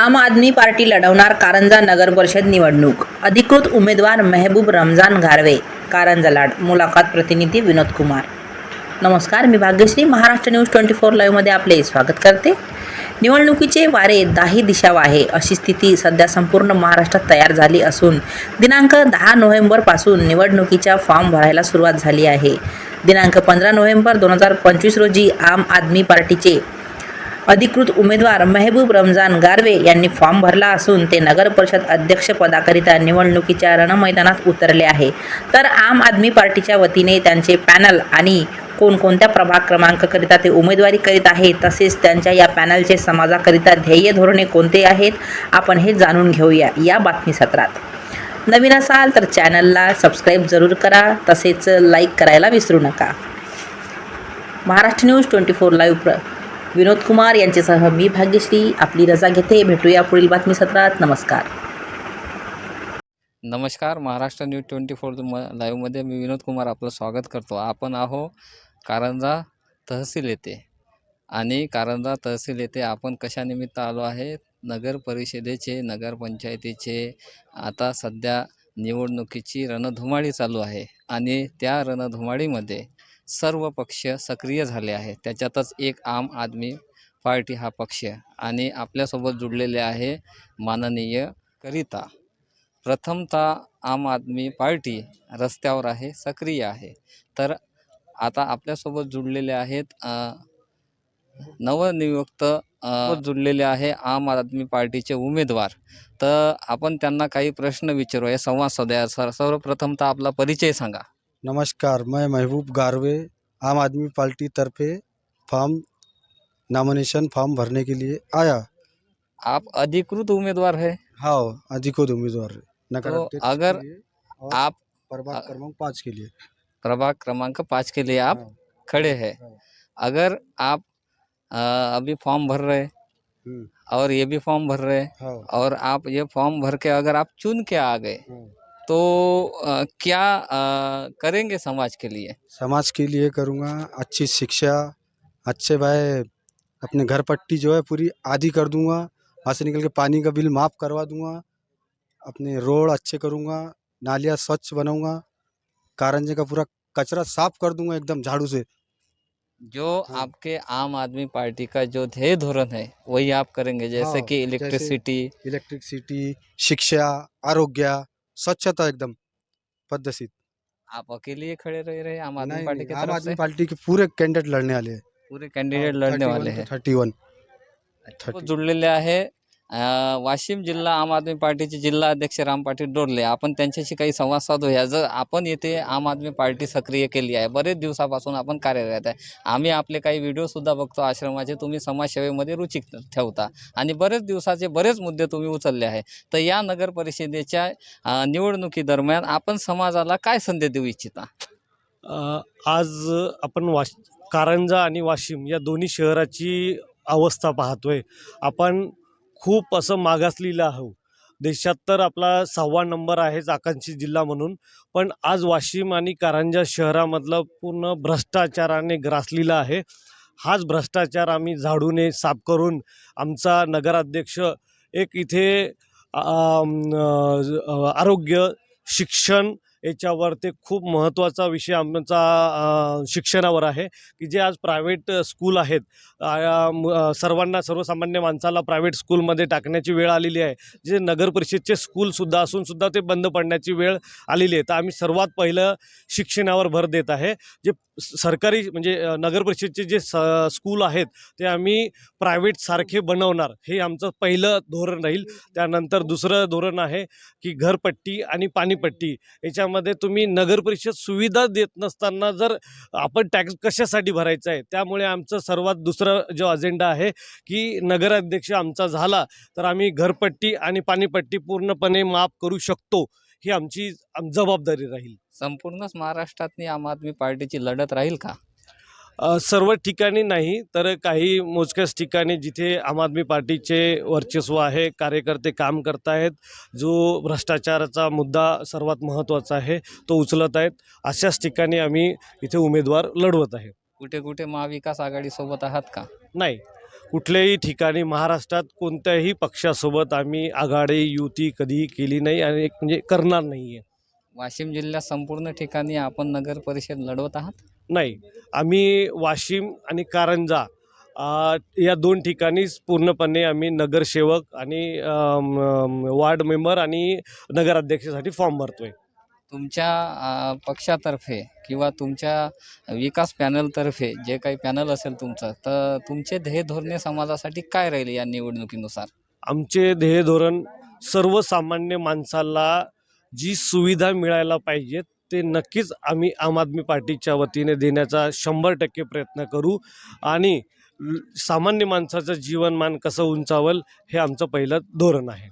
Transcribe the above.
आम आदमी पार्टी लढवणार कारंजा नगर परिषद निवडणूक. अधिकृत उमेदवार मेहबूब रमजान घारवे कारंजा लाड. मुलाखत प्रतिनिधी विनोद कुमार. नमस्कार मी Bhagyashree. Maharashtra news twenty four लाईव्हमध्ये आपले स्वागत करते. निवडणुकीचे वारे दाही दिशा आहे. अशी स्थिती सध्या संपूर्ण महाराष्ट्रात तयार झाली असून दिनांक दहा नोव्हेंबरपासून निवडणुकीच्या फॉर्म भरायला सुरुवात झाली आहे. दिनांक पंधरा नोव्हेंबर दोन हजार पंचवीस रोजी आम आदमी पार्टीचे अधिकृत उमेदवार मेहबूब रमजान गारवे यांनी फॉर्म भरला असून ते नगर परिषद अध्यक्षपदाकरिता निवडणुकीच्या रणमैदानात उतरले आहे. तर आम आदमी पार्टीच्या वतीने त्यांचे पॅनल आणि कोणकोणत्या प्रभाग क्रमांकाकरिता ते उमेदवारी करीत आहेत तसेच त्यांच्या या पॅनलचे समाजाकरिता ध्येय धोरणे कोणते आहेत आपण हे जाणून घेऊया या बातमी सत्रात नवीन असाल तर चॅनलला सबस्क्राईब जरूर करा तसेच लाईक करायला विसरू नका. Maharashtra news twenty four live प्र विनोद कुमार यांच्यासह मी भाग्यश्री आपली रजा घेते. भेटूया पुढील बातमी सत्रात नमस्कार. नमस्कार. महाराष्ट्र न्यूज ट्वेंटी फोर म लाईव्हमध्ये मी विनोद कुमार आपलं स्वागत करतो. आपण आहो कारंजा तहसील येथे. आणि कारंजा तहसील येथे आपण कशानिमित्त आलो आहे? नगर परिषदेचे नगरपंचायतीचे आता सध्या निवडणुकीची रणधुमाळी चालू आहे. आणि त्या रणधुमाळीमध्ये सर्व पक्ष सक्रिय झाले आहे त्याच्यातच एक आम आदमी पार्टी हा पक्ष आणि आपल्यासोबत जुडलेले आहे माननीय करिता. प्रथमतः आम आदमी पार्टी रस्त्यावर आहे सक्रिय आहे. तर आता आपल्यासोबत जुडलेले आहेत नवनियुक्त जुडलेले आहे आम आदमी पार्टीचे उमेदवार. तर आपण त्यांना काही प्रश्न विचारूया संवाद साधूया. सर सर्वप्रथम तर आपला परिचय सांगा. नमस्कार मैं महबूब गारवे आम आदमी पार्टी तरफे फॉर्म नॉमिनेशन फॉर्म भरने के लिए आया। आप अधिकृत उम्मीदवार है। हाँ अधिकृत उम्मीदवार नगर तो अगर आप प्रभाग क्रमांक पाँच के लिए। प्रभाग क्रमांक पाँच के लिए आप हाँ, खड़े हैं। हाँ। अगर आप अ, अभी फॉर्म भर रहे हम्म, और ये भी फॉर्म भर रहे हाँ, और आप ये फॉर्म भर के अगर आप चुन के आ गए हाँ। तो अ, क्या अ, करेंगे समाज के लिए? समाज के लिए करूँगा अच्छी शिक्षा अच्छे भाई अपने घर पट्टी जो है पूरी आधी कर दूँगा वहाँ से निकल के पानी का बिल माफ़ करवा दूँगा अपने रोड अच्छे करूँगा नालियाँ स्वच्छ बनाऊँगा कारंजे का पूरा कचरा साफ़ कर दूँगा एकदम झाड़ू से। जो हाँ। आपके आम आदमी पार्टी का जो ध्येय धोरण है वही आप करेंगे? जैसे हाँ, कि इलेक्ट्रिसिटी इलेक्ट्रिसिटी शिक्षा आरोग्य स्वच्छता एकदम पद्धतशीर. आप अकेले ही खड़े रह रहे हैं आम आदमी पार्टी की आम तरफ आदमी से? पार्टी के पूरे कैंडिडेट लड़ने वाले हैं। पूरे कैंडिडेट लढणे वाले हैं। Thirty one 30. जुळलेले आहे वाशिम जिल्हा आम आदमी पार्टीचे जिल्हा अध्यक्ष राम पाटील डोरले आपण त्यांच्याशी काही संवाद साधूया. जर आपण येथे आम आदमी पार्टी सक्रिय केली आहे बरेच दिवसापासून आपण कार्यरत आहे. आम्ही आपले काही व्हिडिओसुद्धा बघतो आश्रमाचे तुम्ही समाजसेवेमध्ये रुची ठेवता. आणि बरेच दिवसाचे बरेच मुद्दे तुम्ही उचलले आहे. तर या नगर परिषदेच्या निवडणुकीदरम्यान आपण समाजाला काय संदेश देऊ इच्छिता? आज आपण वाश कारंजा आणि वाशिम या दोन्ही शहराची अवस्था पाहतोय. आपण खूप असं मागासलेलं आहोत देशात तर आपला सहावा नंबर आहेच आकांक्षी जिल्हा म्हणून. पण आज वाशिम आणि कारंजा शहरामधलं पूर्ण भ्रष्टाचाराने ग्रासलेला आहे. हाच भ्रष्टाचार आम्ही झाडूने साफ करून आमचा नगराध्यक्ष एक इथे आरोग्य शिक्षण याच्यावर ते खूप महत्त्वाचा विषय आमचा शिक्षणावर आहे की जे आज प्रायव्हेट स्कूल आहेत सर्वांना सर्वसामान्य माणसाला प्रायव्हेट स्कूलमध्ये टाकण्याची वेळ आलेली आहे. जे नगर परिषदचे स्कूलसुद्धा असूनसुद्धा ते बंद पडण्याची वेळ आलेली आहे. तर आम्ही सर्वात पहिलं शिक्षणावर भर देत आहे. जे सरकारी म्हणजे नगर परिषदचे जे स स्कूल आहेत ते आम्ही प्रायव्हेटसारखे बनवणार. हे आमचं पहिलं धोरण राहील. त्यानंतर दुसरं धोरण आहे की घरपट्टी आणि पाणीपट्टी. याच्या याच्यामध्ये तुम्ही नगर परिषद सुविधा देत नसताना जर आपण टॅक्स कशासाठी भरायचा आहे? त्यामुळे आमचं सर्वात दुसरं जो अजेंडा आहे की नगराध्यक्ष आमचा झाला तर आम्ही घरपट्टी आणि पाणीपट्टी पूर्णपणे माफ करू शकतो. ही आमची आम- जबाबदारी राहील. संपूर्णच महाराष्ट्रातनी आम आदमी पार्टीची लढत राहील का? सर्व ठिकाणी नाही तर काही मोजक्याच ठिकाणी जिथे आम आदमी पार्टीचे वर्चस्व आहे कार्यकर्ते काम करत आहेत जो भ्रष्टाचाराचा मुद्दा सर्वात महत्त्वाचा आहे तो उचलत आहेत अशाच ठिकाणी आम्ही इथे उमेदवार लढवत आहे. कुठे कुठे महाविकास आघाडी सोबत आहात का? नाही कुठल्याही ठिकाणी महाराष्ट्रात कोणत्याही पक्षासोबत आम्ही आघाडी युती कधीही केली नाही आणि एक म्हणजे करणार नाही आहे वाशिम जिल्ह्यात संपूर्ण ठिकाणी आपण नगर परिषद लढवत आहात? नाही आम्ही वाशिम आणि कारंजा या दोन ठिकाणीच पूर्णपणे आम्ही नगरसेवक आणि अम, अम, वार्ड मेंबर आणि नगराध्यक्षासाठी फॉर्म भरतोय. तुमच्या अ, पक्षातर्फे किंवा तुमच्या विकास पॅनलतर्फे जे काही पॅनल असेल तुमचं तर तुमचे ध्येय धोरणे समाजासाठी काय राहील या निवडणुकीनुसार? आमचे ध्येय धोरण सर्वसामान्य माणसाला जी सुविधा मिळायला पाहिजेत ते नक्कीच आम्ही आम आदमी पार्टीच्या वतीने देण्याचा शंभर टक्के प्रयत्न करू. आणि सामान्य माणसाचं जीवनमान कसं उंचावल हे आमचं पहिलं धोरण आहे.